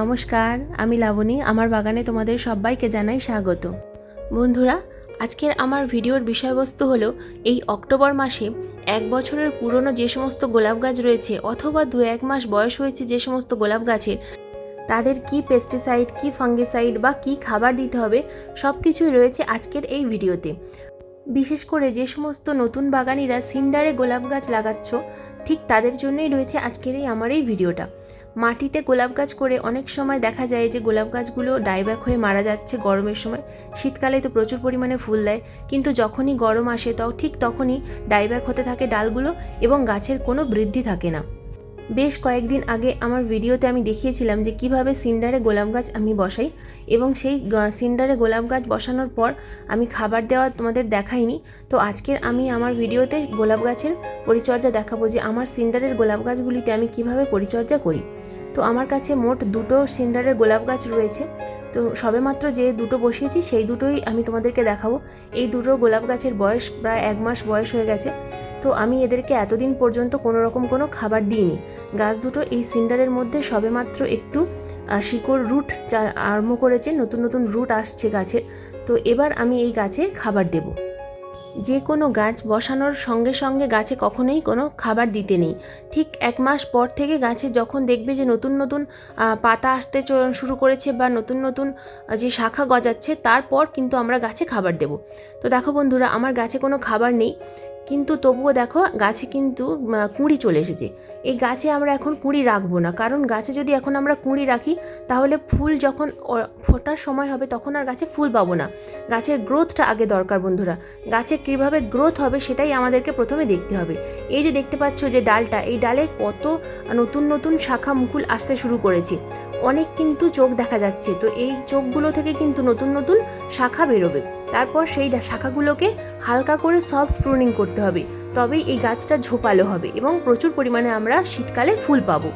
নমস্কার, আমি লাবণী, আমার বাগানে তোমাদের সবাইকে জানাই স্বাগত। বন্ধুরা, আজকের আমার ভিডিওর বিষয়বস্তু হলো, এই অক্টোবর মাসে এক বছরের পুরনো যে সমস্ত গোলাপ গাছ রয়েছে অথবা দু এক মাস বয়স হয়েছে যে সমস্ত গোলাপ গাছের, তাদের কি পেস্টিসাইড কি ফাঙ্গিসাইড বা কি খাবার দিতে হবে সব কিছুই রয়েছে আজকের এই ভিডিওতে। বিশেষ করে যে সমস্ত নতুন বাগানিরা সিন্ডারে গোলাপ গাছ লাগাচ্ছ, ঠিক তাদের জন্যই রয়েছে আজকের এই আমার এই ভিডিওটা। মাটিতে গোলাপ গাছ করে অনেক সময় দেখা যায় যে গোলাপ গাছগুলো ডাইব্যাক হয়ে মারা যাচ্ছে গরমের সময়। শীতকালে তো প্রচুর পরিমাণে ফুল দেয়, কিন্তু যখনই গরম আসে তাও ঠিক তখনই ডাইব্যাক হতে থাকে ডালগুলো এবং গাছের কোনো বৃদ্ধি থাকে না। বেশ কয়েকদিন আগে আমার ভিডিওতে আমি দেখিয়েছিলাম যে কীভাবে সিন্ডারে গোলাপ গাছ আমি বসাই এবং সেই সিন্ডারে গোলাপ গাছ বসানোর পর আমি খাবার দেওয়া তোমাদের দেখাইনি। তো আজকের আমি আমার ভিডিওতে গোলাপ গাছের পরিচর্যা দেখাবো যে আমার সিন্ডারের গোলাপ গাছগুলিতে আমি কীভাবে পরিচর্যা করি। তো আমার কাছে মোট দুটো সিন্ডারের গোলাপ গাছ রয়েছে। তো সবেমাত্র যে দুটো বসিয়েছি সেই দুটোই আমি তোমাদেরকে দেখাবো। এই দুটো গোলাপ গাছের বয়স প্রায় এক মাস বয়স হয়ে গেছে। তো আমি এদেরকে এতদিন পর্যন্ত কোনো রকম কোনো খাবার দিইনি। গাছ দুটো এই সিন্ডারের মধ্যে সবেমাত্র একটু শিকড় রুট আরম্ভ করেছে, নতুন নতুন রুট আসছে গাছের তো এবার আমি এই গাছে খাবার দেব। যে কোনো গাছ বসানোর সঙ্গে সঙ্গে গাছে কখনোই কোনো খাবার দিতে নেই। ঠিক এক মাস পর থেকে গাছে যখন দেখবে যে নতুন নতুন পাতা আসতে শুরু করেছে বা নতুন নতুন যে শাখা গজাচ্ছে, তারপর কিন্তু আমরা গাছে খাবার দেব। তো দেখো বন্ধুরা, আমার গাছে কোনো খাবার নেই। কিন্তু তবুও দেখো গাছে কিন্তু কুঁড়ি চলে এসেছে। এই গাছে আমরা এখন কুঁড়ি রাখব না। কারণ গাছে যদি এখন আমরা কুঁড়ি রাখি, তাহলে ফুল যখন ফোটার সময় হবে তখন আর গাছে ফুল পাবো না। গাছের গ্রোথটা আগে দরকার বন্ধুরা। গাছে কীভাবে গ্রোথ হবে সেটাই আমাদেরকে প্রথমে দেখতে হবে। এই যে দেখতে পাচ্ছ যে ডালটা, এই ডালে কত নতুন নতুন শাখা মুকুল আসতে শুরু করেছে। অনেক কিন্তু চোখ দেখা যাচ্ছে। তো এই চোখগুলো থেকে কিন্তু নতুন নতুন শাখা বেরোবে। তারপর সেই শাখাগুলোকে হালকা করে সফট প্রুনিং করতে হবে। তবেই এই গাছটা ঝোপালো হবে এবং প্রচুর পরিমাণে আমরা শীতকালে ফুল পাবো।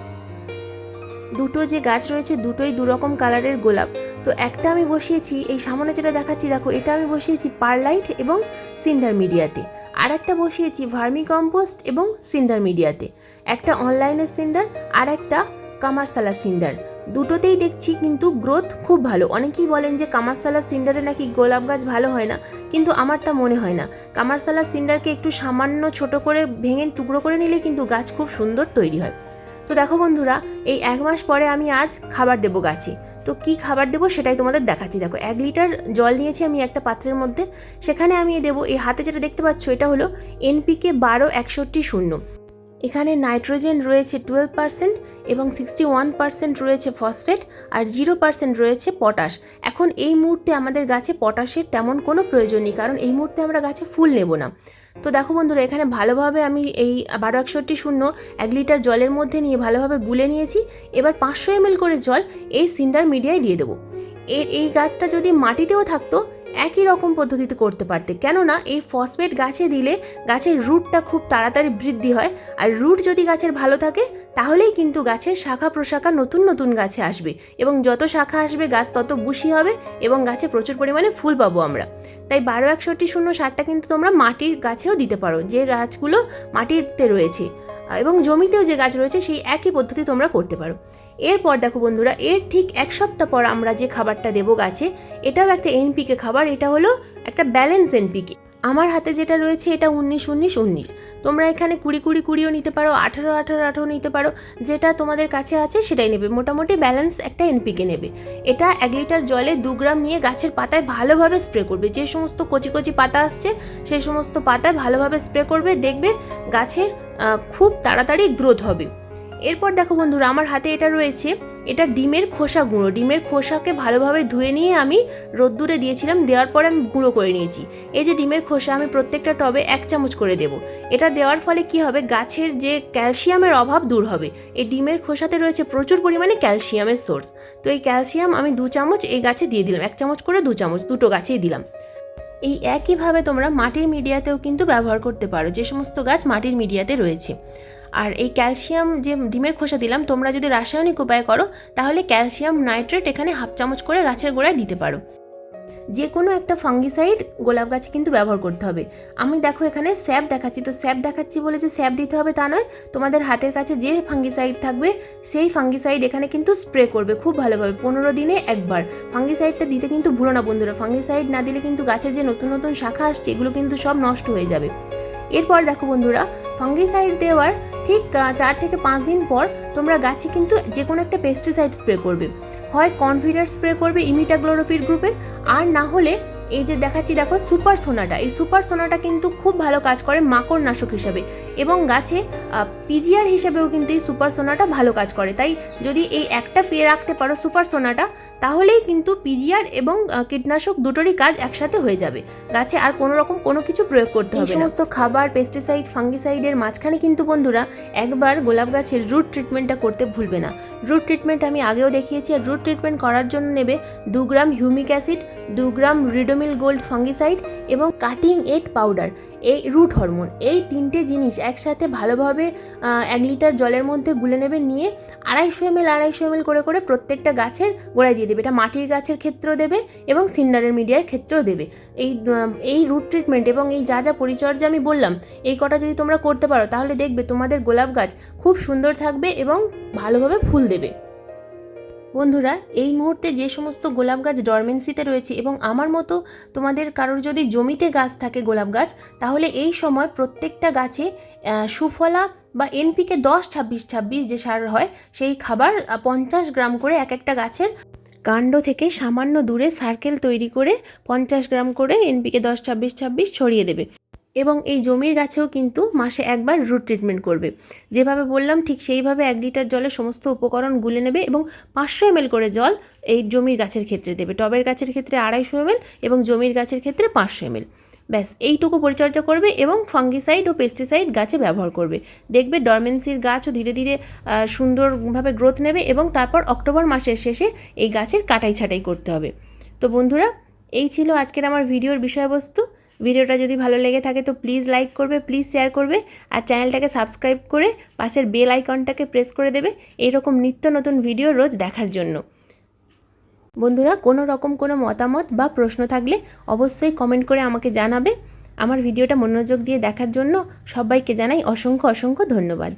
দুটো যে গাছ রয়েছে, দুটোই দুরকম কালারের গোলাপ। তো একটা আমি বসিয়েছি, এই সামনে যেটা দেখাচ্ছি, দেখো, এটা আমি বসিয়েছি পারলাইট এবং সিন্ডার মিডিয়াতে আর একটা বসিয়েছি ভার্মি কম্পোস্ট এবং সিন্ডার মিডিয়াতে একটা অনলাইনের সিন্ডার আর একটা কামারসালা সিন্ডার দুটোতেই দেখছি কিন্তু গ্রোথ খুব ভালো। অনেকেই বলেন যে কামারসালা সিন্ডারে নাকি গোলাপ গাছ ভালো হয় না, কিন্তু আমারটা মনে হয় না। কামারসালা সিন্ডারকে একটু সামান্য ছোট করে ভেঙে টুকরো করে নিলে কিন্তু গাছ খুব সুন্দর তৈরি হয়। তো দেখো বন্ধুরা, এই এক মাস পরে আমি আজ খাবার দেবো গাছে। তো কি খাবার দেবো সেটাই তোমাদের দেখাচ্ছি। দেখো, এক লিটার জল নিয়েছি আমি একটা পাত্রের মধ্যে। সেখানে আমি দেবো, এই হাতে যেটা দেখতে পাচ্ছ, এটা হলো এনপিকে বারো একষট্টি শূন্য। এখানে নাইট্রোজেন রয়েছে টুয়েলভ পার্সেন্ট এবং সিক্সটি ওয়ান পার্সেন্ট রয়েছে ফসফেট আর জিরো পার্সেন্ট রয়েছে পটাশ। এখন এই মুহূর্তে আমাদের গাছে পটাশের তেমন কোনো প্রয়োজন নেই, কারণ এই মুহূর্তে আমরা গাছে ফুল নেব না। তো দেখো বন্ধুরা, এখানে ভালোভাবে আমি এই বারো একষট্টি শূন্য এক লিটার জলের মধ্যে নিয়ে ভালোভাবে গুলে নিয়েছি। এবার পাঁচশো এমএল করে জল এই সিন্ডার মিডিয়ায় দিয়ে দেবো। এর এই গাছটা যদি মাটিতেও থাকতো একই রকম পদ্ধতিতে করতে পারতে। কেননা এই ফসফেট গাছে দিলে গাছের রুটটা খুব তাড়াতাড়ি বৃদ্ধি হয়। আর রুট যদি গাছের ভালো থাকে, তাহলেই কিন্তু গাছের শাখা প্রশাখা নতুন নতুন গাছে আসবে। এবং যত শাখা আসবে, গাছ তত বুশি হবে এবং গাছে প্রচুর পরিমাণে ফুল পাবো আমরা। তাই বারো একষট্টি শূন্য সারটা কিন্তু তোমরা মাটির গাছেও দিতে পারো। যে গাছগুলো মাটিতে রয়েছে এবং জমিতেও যে গাছ রয়েছে, সেই একই পদ্ধতি তোমরা করতে পারো। এরপর দেখো বন্ধুরা, এর ঠিক এক সপ্তাহ পর আমরা যে খাবারটা দেবো গাছে, এটাও একটা এনপিকে খাবার, এটা হলো একটা ব্যালেন্স এনপিকে। আমার হাতে যেটা রয়েছে এটা উনিশ উনিশ উনিশ। তোমরা এখানে কুড়ি কুড়ি, কুড়িও নিতে পারো, আঠারো আঠারো আঠারো নিতে পারো, যেটা তোমাদের কাছে আছে সেটাই নেবে। মোটামুটি ব্যালেন্স একটা এনপিকে নেবে। এটা এক লিটার জলে দু গ্রাম নিয়ে গাছের পাতায় ভালোভাবে স্প্রে করবে। যে সমস্ত কচি কচি পাতা আসছে, সেই সমস্ত পাতায় ভালোভাবে স্প্রে করবে, দেখবে গাছের খুব তাড়াতাড়ি গ্রোথ হবে। এরপর দেখো বন্ধুরা, আমার হাতে এটা রয়েছে। এটা ডিমের খোসা গুঁড়ো। ডিমের খোসাকে ভালোভাবে ধুয়ে নিয়ে আমি রোদ্দুরে দিয়েছিলাম, দেওয়ার পরে আমি গুঁড়ো করে নিয়েছি। এই যে ডিমের খোসা, আমি প্রত্যেকটা টবে এক চামচ করে দেব। এটা দেওয়ার ফলে কি হবে, গাছের যে ক্যালসিয়ামের অভাব দূর হবে। এই ডিমের খোসাতে রয়েছে প্রচুর পরিমাণে ক্যালসিয়ামের সোর্স। তো এই ক্যালসিয়াম আমি দু চামচ এই গাছে দিয়ে দিলাম, এক চামচ করে দু চামচ, দুটো গাছেই দিলাম। এই একইভাবে তোমরা মাটির মিডিয়াতেও কিন্তু ব্যবহার করতে পারো, যে সমস্ত গাছ মাটির মিডিয়াতে রয়েছে। আর এই ক্যালসিয়াম যে ডিমের খোসা দিলাম, তোমরা যদি রাসায়নিক উপায় করো, তাহলে ক্যালসিয়াম নাইট্রেট এখানে হাফ চামচ করে গাছের গোড়ায় দিতে পারো। যে কোনো একটা ফাঙ্গিসাইড গোলাপ গাছে কিন্তু ব্যবহার করতে হবে। আমি দেখো এখানে স্যাপ দেখাচ্ছি, তো স্যাপ দেখাচ্ছি বলে যে স্যাপ দিতে হবে তা নয়, তোমাদের হাতের কাছে যে ফাঙ্গিসাইড থাকবে, সেই ফাঙ্গিসাইড এখানে কিন্তু স্প্রে করবে খুব ভালোভাবে, পনেরো দিনে একবার। ফাঙ্গিসাইডটা দিতে কিন্তু ভুলো না বন্ধুরা, ফাঙ্গিসাইড না দিলে কিন্তু গাছে যে নতুন নতুন শাখা আসছে, এগুলো কিন্তু সব নষ্ট হয়ে যাবে। এরপর দেখো বন্ধুরা, ফাঙ্গিসাইড দেওয়ার ঠিক চার থেকে পাঁচ দিন পর তোমরা গাছে কিন্তু যে কোনো একটা পেস্টিসাইড স্প্রে করবে। হয় কনফিডার স্প্রে করবে ইমিটাগ্লোরোফির গ্রুপের। আর না হলে এই যে দেখাচ্ছি দেখো সুপার সোনাটা এই সুপার সোনাটা কিন্তু খুব ভালো কাজ করে মাকড় নাশক হিসাবে। এবং গাছে পিজিআর হিসাবেও কিন্তু এই সুপার সোনাটা ভালো কাজ করে। তাই যদি এই একটা পেয়ে রাখতে পারো সুপার সোনাটা তাহলেই কিন্তু পিজিআর এবং কীটনাশক দুটোরই কাজ একসাথে হয়ে যাবে। গাছে আর কোনো রকম কোনো কিছু প্রয়োগ করতে হবে সমস্ত খাবার পেস্টিসাইড ফাঙ্গিসাইডের মাঝখানে কিন্তু বন্ধুরা একবার গোলাপ গাছের রুট ট্রিটমেন্টটা করতে ভুলবে না। রুট ট্রিটমেন্ট আমি আগেও দেখিয়েছি আর রুট ট্রিটমেন্ট করার জন্য নেবে দু গ্রাম হিউমিক অ্যাসিড দু গ্রাম রিডোমিল গোল্ড ফাঙ্গিসাইড এবং কাটিং এড পাউডার এই রুট হরমোন এই তিনটে জিনিস একসাথে ভালোভাবে এক লিটার জলের মধ্যে গুলে নেবে, নিয়ে আড়াইশো এম এল আড়াইশো এম এল করে করে প্রত্যেকটা গাছের গোড়ায় দিয়ে দেবে। এটা মাটির গাছের ক্ষেত্রেও দেবে এবং সিন্ডারের মিডিয়ার ক্ষেত্রেও দেবে। এই এই রুট ট্রিটমেন্ট এবং এই যা যা পরিচর্যা আমি বললাম, এই কটা যদি তোমরা করতে পারো, তাহলে দেখবে তোমাদের গোলাপ গাছ খুব সুন্দর থাকবে এবং ভালোভাবে ফুল দেবে। বন্ধুরা, এই মুহূর্তে যে সমস্ত গোলাপ গাছ ডরমেন্সিতে রয়েছে এবং আমার মতো তোমাদের কারোর যদি জমিতে গাছ থাকে গোলাপ গাছ, তাহলে এই সময় প্রত্যেকটা গাছে সুফলা বা এনপিকে দশ, ছাব্বিশ ছাব্বিশ যে সার হয়, সেই খাবার পঞ্চাশ গ্রাম করে এক একটা গাছের কাণ্ড থেকে সামান্য দূরে সার্কেল তৈরি করে পঞ্চাশ গ্রাম করে এনপিকে দশ, ছাব্বিশ ছাব্বিশ ছড়িয়ে দেবে। এবং এই জমির গাছেও কিন্তু মাসে একবার রুট ট্রিটমেন্ট করবে। যেভাবে বললাম, ঠিক সেইভাবে এক লিটার জলে সমস্ত উপকরণ গুলে নেবে এবং পাঁচশো এমএল করে জল এই জমির গাছের ক্ষেত্রে দেবে। টবের গাছের ক্ষেত্রে আড়াইশো এমএল এবং জমির গাছের ক্ষেত্রে পাঁচশো এমএল। ব্যাস, এইটুকু পরিচর্যা করবে এবং ফাঙ্গিসাইড ও পেস্টিসাইড গাছে ব্যবহার করবে। দেখবে ডরমেন্সির গাছও ধীরে ধীরে সুন্দরভাবে গ্রোথ নেবে এবং তারপর অক্টোবর মাসের শেষে এই গাছের কাটাই ছাটাই করতে হবে। তো বন্ধুরা, এই ছিল আজকের আমার ভিডিওর বিষয়বস্তু। ভিডিওটা যদি ভালো লেগে থাকে তো প্লিজ লাইক করবে প্লিজ শেয়ার করবে আর চ্যানেলটাকে সাবস্ক্রাইব করে পাশের বেল আইকনটাকে প্রেস করে দেবে এইরকম নিত্য নতুন ভিডিও রোজ দেখার জন্য। বন্ধুরা, কোনো রকম কোনো মতামত বা প্রশ্ন থাকলে অবশ্যই কমেন্ট করে আমাকে জানাবে। আমার ভিডিওটা মনোযোগ দিয়ে দেখার জন্য সবাইকে জানাই অসংখ্য অসংখ্য ধন্যবাদ।